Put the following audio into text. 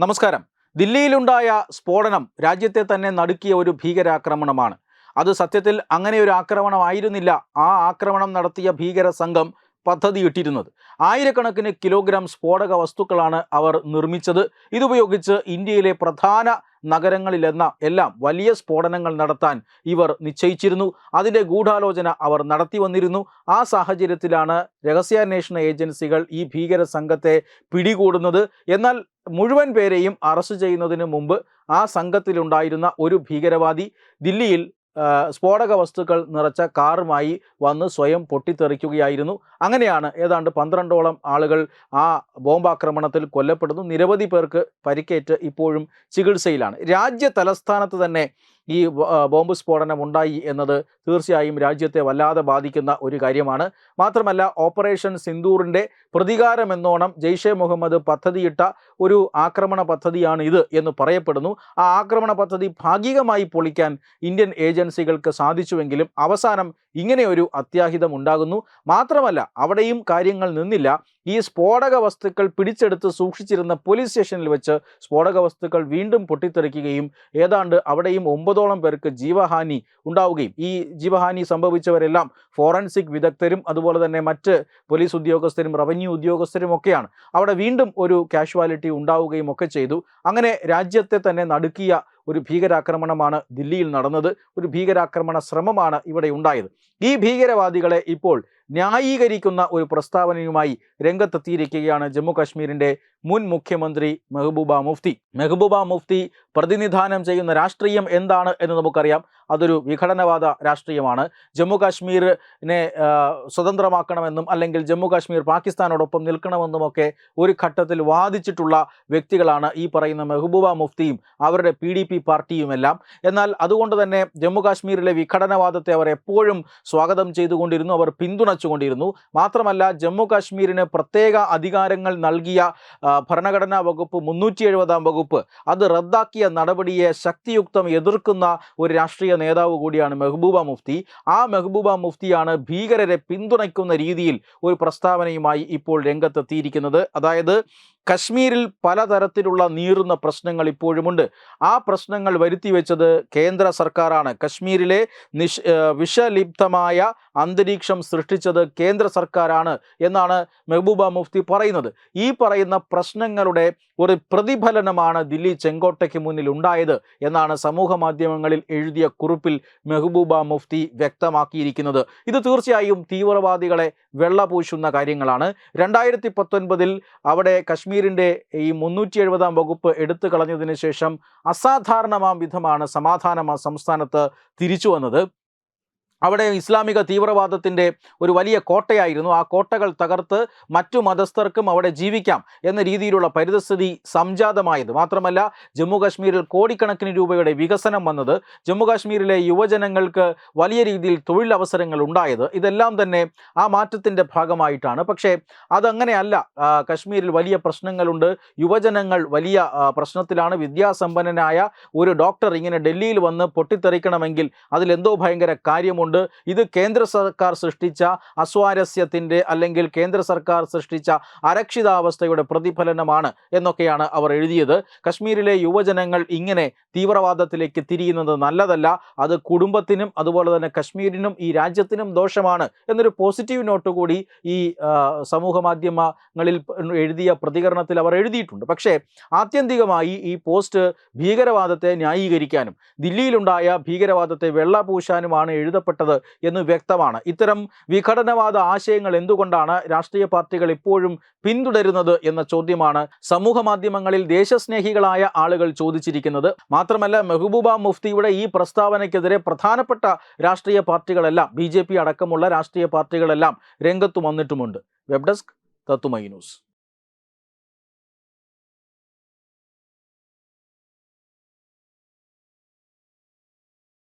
നമസ്കാരം. ദില്ലിയിലുണ്ടായ സ്ഫോടനം രാജ്യത്തെ തന്നെ നടുക്കിയ ഒരു ഭീകരാക്രമണമാണ്. അത് സത്യത്തിൽ അങ്ങനെ ഒരു ആക്രമണമായിരുന്നില്ല. ആ ആക്രമണം നടത്തിയ ഭീകര സംഘം പദ്ധതിയിട്ടിരുന്നത്. ആയിരക്കണക്കിന് കിലോഗ്രാം സ്ഫോടക വസ്തുക്കളാണ് അവർ നിർമ്മിച്ചത്. ഇതുപയോഗിച്ച് ഇന്ത്യയിലെ പ്രധാന നഗരങ്ങളിലെന്ന എല്ലാം വലിയ സ്ഫോടനങ്ങൾ നടത്താൻ ഇവർ നിശ്ചയിച്ചിരുന്നു. അതിന്റെ ഗൂഢാലോചന അവർ നടത്തി വന്നിരുന്നു. ആ സാഹചര്യത്തിലാണ് രഹസ്യാന്വേഷണ ഏജൻസികൾ ഈ ഭീകര സംഘത്തെ പിടികൂടുന്നത്. എന്നാൽ മുഴുവൻ പേരെയും അറസ്റ്റ് ചെയ്യുന്നതിന് മുമ്പ് ആ സംഘത്തിലുണ്ടായിരുന്ന ഒരു ഭീകരവാദി ദില്ലിയിൽ സ്ഫോടക വസ്തുക്കൾ നിറച്ച കാറുമായി വന്ന് സ്വയം പൊട്ടിത്തെറിക്കുകയായിരുന്നു. അങ്ങനെയാണ് ഏതാണ്ട് പന്ത്രണ്ടോളം ആളുകൾ ആ ബോംബാക്രമണത്തിൽ കൊല്ലപ്പെടുന്നു. നിരവധി പേർക്ക് പരിക്കേറ്റ് ഇപ്പോഴും ചികിത്സയിലാണ്. രാജ്യ തലസ്ഥാനത്ത് തന്നെ ഈ ബോംബ് സ്ഫോടനം ഉണ്ടായി എന്നത് തീർച്ചയായും രാജ്യത്തെ വല്ലാതെ ബാധിക്കുന്ന ഒരു കാര്യമാണ്. മാത്രമല്ല ഓപ്പറേഷൻ സിന്ദൂറിന്റെ പ്രതികാരമെന്നോണം ജെയ്ഷെ മുഹമ്മദ് പദ്ധതിയിട്ട ഒരു ആക്രമണ പദ്ധതിയാണ് ഇത് എന്ന് പറയപ്പെടുന്നു. ആ ആക്രമണ പദ്ധതി ഭാഗികമായി പൊളിക്കാൻ ഇന്ത്യൻ ഏജൻസികൾക്ക് സാധിച്ചുവെങ്കിലും അവസാനം ഇങ്ങനെ ഒരു അത്യാഹിതം ഉണ്ടാകുന്നു. മാത്രമല്ല അവിടെയും കാര്യങ്ങൾ നിന്നില്ല. ഈ സ്ഫോടക വസ്തുക്കൾ പിടിച്ചെടുത്ത് സൂക്ഷിച്ചിരുന്ന പോലീസ് സ്റ്റേഷനിൽ വെച്ച് സ്ഫോടക വസ്തുക്കൾ വീണ്ടും പൊട്ടിത്തെറിക്കുകയും ഏതാണ്ട് അവിടെയും ഒമ്പതോളം പേർക്ക് ജീവഹാനി ഉണ്ടാവുകയും ഈ ജീവഹാനി സംഭവിച്ചവരെല്ലാം ഫോറൻസിക് വിദഗ്ധരും അതുപോലെ തന്നെ മറ്റ് പോലീസ് ഉദ്യോഗസ്ഥരും റവന്യൂ ഉദ്യോഗസ്ഥരും ഒക്കെയാണ്. അവിടെ വീണ്ടും ഒരു കാഷ്വാലിറ്റി ഉണ്ടാവുകയും ഒക്കെ ചെയ്തു. അങ്ങനെ രാജ്യത്തെ തന്നെ നടുക്കിയ ഒരു ഭീകരാക്രമണമാണ് ദില്ലിയിൽ നടന്നത്. ഒരു ഭീകരാക്രമണ ശ്രമമാണ് ഇവിടെ ഉണ്ടായത്. ഈ ഭീകരവാദികളെ ഇപ്പോൾ ന്യായീകരിക്കുന്ന ഒരു പ്രസ്താവനയുമായി രംഗത്തെത്തിയിരിക്കുകയാണ് ജമ്മു കാശ്മീരിന്റെ മുൻ മുഖ്യമന്ത്രി മെഹബൂബ മുഫ്തി. മെഹബൂബ മുഫ്തി പ്രതിനിധാനം ചെയ്യുന്ന രാഷ്ട്രീയം എന്താണ് എന്ന് നമുക്കറിയാം. അതൊരു വിഘടനവാദ രാഷ്ട്രീയമാണ്. ജമ്മു കാശ്മീരിനെ സ്വതന്ത്രമാക്കണമെന്നും അല്ലെങ്കിൽ ജമ്മു കാശ്മീർ പാകിസ്ഥാനോടൊപ്പം നിൽക്കണമെന്നുമൊക്കെ ഒരു ഘട്ടത്തിൽ വാദിച്ചിട്ടുള്ള വ്യക്തികളാണ് ഈ പറയുന്ന മെഹബൂബ മുഫ്തിയും അവരുടെ പി ഡി പി പാർട്ടിയുമെല്ലാം. എന്നാൽ അതുകൊണ്ട് തന്നെ ജമ്മു കാശ്മീരിലെ വിഘടനവാദത്തെ അവർ എപ്പോഴും സ്വാഗതം ചെയ്തുകൊണ്ടിരുന്നു. അവർ പിന്തുണച്ചുകൊണ്ടിരുന്നു മാത്രമല്ല ജമ്മു കാശ്മീരിന് പ്രത്യേക അധികാരങ്ങൾ നൽകിയ ഭരണഘടനാ വകുപ്പ് മുന്നൂറ്റി എഴുപതാം വകുപ്പ്. അത് റദ്ദാക്കിയ നടപടിയെ ശക്തിയുക്തം എതിർക്കുന്ന ഒരു രാഷ്ട്രീയ നേതാവ് കൂടിയാണ് മെഹബൂബ മുഫ്തി. ആ മെഹബൂബ മുഫ്തിയാണ് ഭീകരരെ പിന്തുണയ്ക്കുന്ന രീതിയിൽ ഒരു പ്രസ്താവനയുമായി ഇപ്പോൾ രംഗത്തെത്തിയിരിക്കുന്നത്. അതായത് കശ്മീരിൽ പലതരത്തിലുള്ള നീറുന്ന പ്രശ്നങ്ങൾ ഇപ്പോഴുമുണ്ട്. ആ പ്രശ്നങ്ങൾ വരുത്തി വെച്ചത് കേന്ദ്ര സർക്കാരാണ്. കശ്മീരിലെ നിഷ് വിഷലിപ്തമായ അന്തരീക്ഷം സൃഷ്ടിച്ചത് കേന്ദ്ര സർക്കാരാണ് എന്നാണ് മെഹബൂബ മുഫ്തി പറയുന്നത്. ഈ പറയുന്ന പ്രശ്നങ്ങളുടെ ഒരു പ്രതിഫലനമാണ് ദില്ലി ചെങ്കോട്ടയ്ക്ക് മുന്നിൽ ഉണ്ടായത് എന്നാണ് സമൂഹ മാധ്യമങ്ങളിൽ എഴുതിയ കുറിപ്പിൽ മെഹബൂബ മുഫ്തി വ്യക്തമാക്കിയിരിക്കുന്നത്. ഇത് തീർച്ചയായും തീവ്രവാദികളെ വെള്ളപൂശുന്ന കാര്യങ്ങളാണ്. രണ്ടായിരത്തി പത്തൊൻപതിൽ അവിടെ കശ്മീരിന്റെ ഈ മുന്നൂറ്റി എഴുപതാം വകുപ്പ് എടുത്തു കളഞ്ഞതിന് ശേഷം അസാധാരണമാം വിധമാണ് സമാധാനം ആ സംസ്ഥാനത്ത് തിരിച്ചു വന്നത്. അവിടെ ഇസ്ലാമിക തീവ്രവാദത്തിന്റെ ഒരു വലിയ കോട്ടയായിരുന്നു. ആ കോട്ടകൾ തകർത്ത് മറ്റു മതസ്ഥർക്കും അവിടെ ജീവിക്കാം എന്ന രീതിയിലുള്ള പരിതസ്ഥിതി സംജാതമായത്. മാത്രമല്ല ജമ്മു കാശ്മീരിൽ കോടിക്കണക്കിന് രൂപയുടെ വികസനം വന്നത് ജമ്മു കാശ്മീരിലെ യുവജനങ്ങൾക്ക് വലിയ രീതിയിൽ തൊഴിലവസരങ്ങൾ ഉണ്ടായത്. ഇതെല്ലാം തന്നെ ആ മാറ്റത്തിന്റെ ഭാഗമായിട്ടാണ്. പക്ഷേ അതങ്ങനെയല്ല. കശ്മീരിൽ വലിയ പ്രശ്നങ്ങളുണ്ട്. യുവജനങ്ങൾ വലിയ പ്രശ്നത്തിലാണ്. വിദ്യാസമ്പന്നനായ ഒരു ഡോക്ടർ ഇങ്ങനെ ഡൽഹിയിൽ വന്ന് പൊട്ടിത്തെറിക്കണമെങ്കിൽ അതിലെന്തോ ഭയങ്കര കാര്യമുണ്ട്. ഇത് കേന്ദ്ര സർക്കാർ സൃഷ്ടിച്ച അസ്വാരസ്യത്തിന്റെ അല്ലെങ്കിൽ കേന്ദ്ര സർക്കാർ സൃഷ്ടിച്ച അരക്ഷിതാവസ്ഥയുടെ പ്രതിഫലനമാണ് എന്നൊക്കെയാണ് അവർ എഴുതിയത്. കശ്മീരിലെ യുവജനങ്ങൾ ഇങ്ങനെ തീവ്രവാദത്തിലേക്ക് തിരിയുന്നത് നല്ലതല്ല അത് കുടുംബത്തിനും അതുപോലെ തന്നെ കശ്മീരിനും ഈ രാജ്യത്തിനും ദോഷമാണ് എന്നൊരു പോസിറ്റീവ് നോട്ട് കൂടി ഈ സമൂഹ മാധ്യമങ്ങളിൽ എഴുതിയ പ്രതികരണത്തിൽ അവർ എഴുതിയിട്ടുണ്ട്. പക്ഷേ ആത്യന്തികമായി ഈ പോസ്റ്റ് ഭീകരവാദത്തെ ന്യായീകരിക്കാനും ദില്ലിയിലുണ്ടായ ഭീകരവാദത്തെ വെള്ളപൂശാനുമാണ് എഴുതപ്പെട്ടത് എന്ന് വ്യക്തമാണ്. ഇത്തരം വിഘടനവാദ ആശയങ്ങൾ എന്തുകൊണ്ടാണ് രാഷ്ട്രീയ പാർട്ടികൾ ഇപ്പോഴും പിന്തുടരുന്നത് എന്ന ചോദ്യമാണ് സമൂഹ മാധ്യമങ്ങളിൽ ദേശസ്നേഹികളായ ആളുകൾ ചോദിച്ചിരിക്കുന്നത്. മാത്രമല്ല മെഹബൂബ മുഫ്തിയുടെ ഈ പ്രസ്താവനയ്ക്കെതിരെ പ്രധാനപ്പെട്ട രാഷ്ട്രീയ പാർട്ടികളെല്ലാം ബി അടക്കമുള്ള രാഷ്ട്രീയ പാർട്ടികളെല്ലാം രംഗത്തു വന്നിട്ടുമുണ്ട്. വെബ് ഡെസ്ക് തത്തുമൈ ന്യൂസ്.